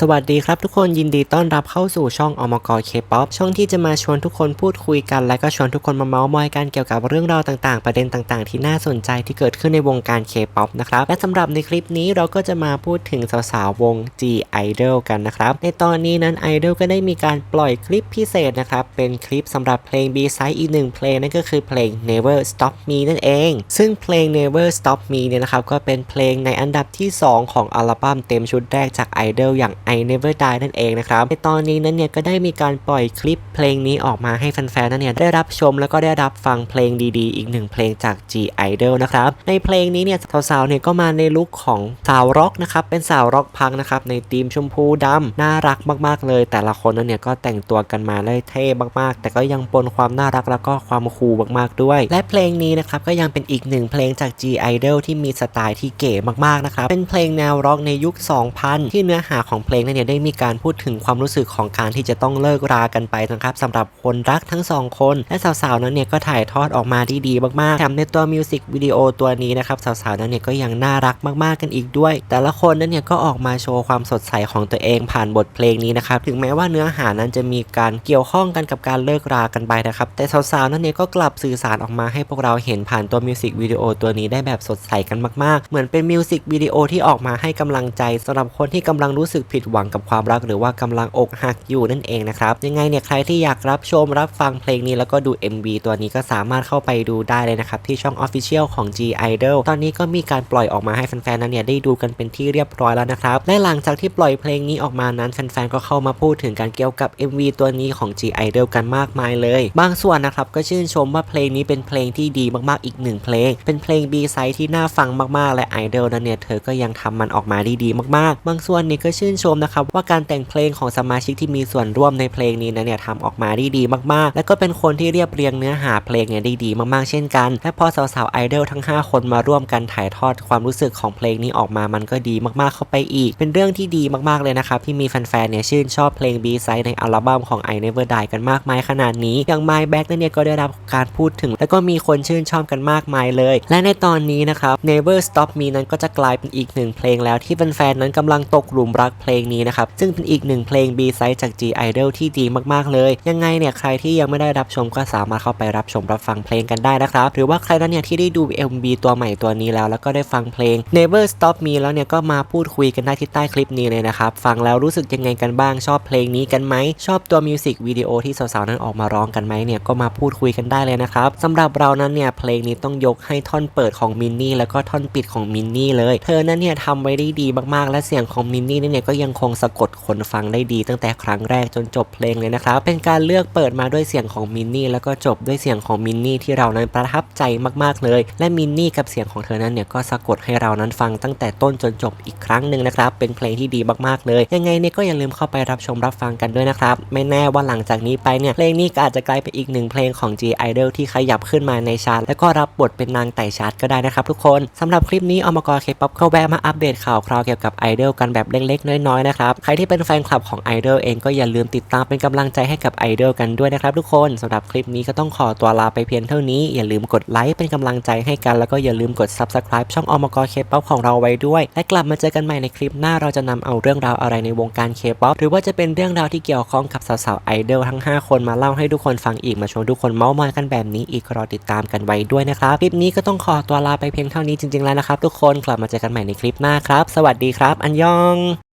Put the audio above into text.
สวัสดีครับทุกคนยินดีต้อนรับเข้าสู่ช่องอมกเคป๊อปช่องที่จะมาชวนทุกคนพูดคุยกัน และก็ชวนทุกคนมาเมาส์มอยกันเกี่ยวกับเรื่องราวต่างๆ ประเด็นต่างๆ ที่น่าสนใจที่เกิดขึ้นในวงการเคป๊อปนะครับและสำหรับในคลิปนี้เราก็จะมาพูดถึงสาวๆวง G Idol กันนะครับในตอนนี้นั้น Idol ก็ได้มีการปล่อยคลิปพิเศษนะครับเป็นคลิปสำหรับเพลง B side อีกหนึ่งเพลงนั่นก็คือเพลง Never Stop Me นั่นเอง ซึ่งเพลง Never Stop Me เนี่ยนะครับก็เป็นเพลงในอันดับที่ 2 ของอัลบั้มเต็มชุดแรกจาก Idol อย่าง I Never Die นั่นเองนะครับในตอนนี้นั้นเนี่ยก็ได้มีการปล่อยคลิปเพลงนี้ออกมาให้แฟนๆนั่นเนี่ยได้รับชมแล้วก็ได้รับฟังเพลงดีๆ อีกหนึ่งเพลงจาก G Idol นะครับในเพลงนี้เนี่ยสาวๆเนี่ยก็มาในลุคของสาวร็อกนะครับเป็นสาวร็อกพังนะครับในธีมชมพูดำน่ารักมากๆเลย แต่ละคนนั้นเนี่ยก็แต่งตัวกันมาได้เท่มากๆ แต่ก็ยังปนความน่ารักแล้วก็ความคูลมากๆด้วย และเพลงนี้นะครับก็ยังเป็นอีกหนึ่งเพลงจาก G Idol ที่มีสไตล์ที่เก๋มากๆนะครับเป็นเพลงแนวร็อกในยุค 2000 ที่เนื้อหาของเพลงนั้นเนี่ยได้มีการพูดถึงความรู้สึกของการที่จะต้องเลิกรากันไปนะครับสำหรับคนรักทั้งสองคน และสาวๆนั้นเนี่ยก็ถ่ายทอดออกมาที่ดีมากๆแถมในตัวมิวสิกวิดีโอตัวนี้นะครับสาวๆนั้นเนี่ยก็ยังน่ารักมากๆกันอีกด้วย แต่ละคนนั้นเนี่ยก็ออกมาโชว์ความสดใสของตัวเองผ่านบทเพลงนี้นะครับถึงแม้ว่าเนื้อหานั้นจะมีการเกี่ยวข้องกันกับการเลิกรากันไปนะครับแต่สาวๆนั้นเนี่ยก็กลับสื่อสารออกมาให้พวกเราเห็นผ่านตัวมิวสิกวิดีโอตัวนี้ได้แบบสดใสกันมากๆ เหมือนเป็นมิวสิกวิดีโอที่ออกมาให้กำลังใจสำหรับคนที่กำลังรู้สึกผิดหวังกับความรักหรือว่ากำลังอกหักอยู่นั่นเองนะครับยังไงเนี่ยใครที่อยากรับชมรับฟังเพลงนี้แล้วก็ดู MV ตัวนี้ก็สามารถเข้าไปดูได้เลยนะครับที่ช่อง Official ของ G Idol ตอนนี้ก็มีการปล่อยออกมาให้แฟนๆนั้นเนี่ยได้ดูกันเป็นที่เรียบร้อยแล้วนะครับและหลังจากที่ปล่อยเพลงนี้ออกมานั้นแฟนๆก็เข้ามาพูดถึงการเกี่ยวกับ MV ตัวนี้ของ G Idol กันมากมายเลย บางส่วนนะครับก็ชื่นชมว่าเพลงนี้เป็นเพลงที่ดีมากๆอีกหนึ่งเพลง เป็นเพลง B side ที่น่าฟังมากๆ และ Idol นั้นเนี่ยเธอก็ยังทำมันออกมาได้ดีมากๆ บางส่วนนี่ก็ชื่นชมนะครับว่าการแต่งเพลงของสมาชิกที่มีส่วนร่วมในเพลงนี้นั้นเนี่ยทำออกมาได้ดีมากๆ และก็เป็นคนที่เรียบเรียงเนื้อหาเพลงเนี่ยได้ดีมากๆเช่นกัน และพอสาวๆไอดอลทั้ง 5 คนมาร่วมกันถ่ายทอดความรู้สึกของเพลงนี้ออกมามันก็ดีมากๆเข้าไปอีก เป็นเรื่องที่ดีมากๆเลยนะครับที่มีแฟนๆเนี่ยชื่นชอบเพลง B side ในอัลบั้มของ I Never Die กันมากมายขนาดนี้อย่าง My Back นั่นเนี่ยก็ได้รับการพูดถึง แล้วก็มีคนชื่นชอบกันมากมายเลย และในตอนนี้นะครับ Never Stop Me นั้นก็จะกลายเป็นอีกหนึ่งเพลงแล้วที่แฟนๆนั้นกำลังตกหลุมรักเพลงนี้นะครับ ซึ่งเป็นอีกหนึ่งเพลง B side จาก G Idol ที่ดีมากๆเลย ยังไงเนี่ยใครที่ยังไม่ได้รับชมก็สามารถเข้าไปรับชมรับฟังเพลงกันได้นะครับ หรือว่าใครนั้นเนี่ยที่ได้ดู MV ตัวใหม่ตัวนี้แล้ว แล้วก็ได้ฟังเพลง Never Stop Me แล้วเนี่ยก็มาพูดคุยกันได้ที่ใต้คลิปนี้เลยนะครับ ฟังแล้วรู้สึกยังไงกันบ้างชอบเพลงนี้กันไหม ชอบตัวมิวสิกวิดีโอที่สาวๆนั้นออกมาร้องกันไหมเนี่ยก็มาพูดคุยกันได้เลยนะครับสำหรับเรานั้นเนี่ยเพลงนี้ต้องยกให้ท่อนเปิดของมินนี่แล้วก็ท่อนปิดของมินนี่เลย เธอนั้นเนี่ยทำไว้ได้ดีมากๆ และเสียงของมินนี่เนี่ยก็ยังคงสะกดคนฟังได้ดีตั้งแต่ครั้งแรกจนจบเพลงเลยนะครับ เป็นการเลือกเปิดมาด้วยเสียงของมินนี่แล้วก็จบด้วยเสียงของมินนี่ที่เรานั้นประทับใจมากๆเลย และมินนี่กับเสียงของเธอนั้นเนี่ยก็สะกดให้เรานั้นฟังตั้งแต่ต้นจนจบอีกครั้งหนึ่งนะครับ เป็นเพลงที่ดีมากๆเลย ยังไงเนี่ยก็อย่าลืมเข้าไปรับชมรับฟังกันด้วยนะครับ ไม่แน่ว่าหลังจากนี้ไปเนี่ยเพลงนี้ก็อาจจะกลายเป็นอีกหนึ่งเพลงของ G Idol ที่ขยับขึ้นมาในชาร์ตแล้วก็รับบทเป็นนางไต่ชาร์ตก็ได้นะครับทุกคนสำหรับคลิปนี้อมกรเคป๊อปก็แวะมาอัปเดตข่าวคราวเกี่ยวกับไอดอลกันแบบเล็กๆน้อยๆนะครับ ใครที่เป็นแฟนคลับของไอดอลเองก็อย่าลืมติดตามเป็นกำลังใจให้กับไอดอลกันด้วยนะครับทุกคนสำหรับคลิปนี้ก็ต้องขอตัวลาไปเพียงเท่านี้ อย่าลืมกดไลค์เป็นกำลังใจให้กัน แล้วก็อย่าลืมกด subscribe ช่องอมกรเคป๊อปของเราไว้ด้วย และกลับมาเจอกันใหม่ในคลิปหน้าเราจะนำเอาเรื่องราวอะไรในวงการเคป๊อปหรือว่าจะเป็นเรื่องราวที่เกี่ยวข้องกับสาวๆไอดอลทั้ง 5 คนมาเล่าให้ทุกคนฟังอีกมาชวนทุกคนเมาส์มอยกันแบบนี้อีกรอติดตามกันไว้ด้วยนะครับคลิปนี้ก็ต้องขอตัวลาไปเพียงเท่านี้จริงๆแล้วนะครับทุกคนกลับมาเจอกันใหม่ในคลิปหน้าครับ สวัสดีครับ อันยอง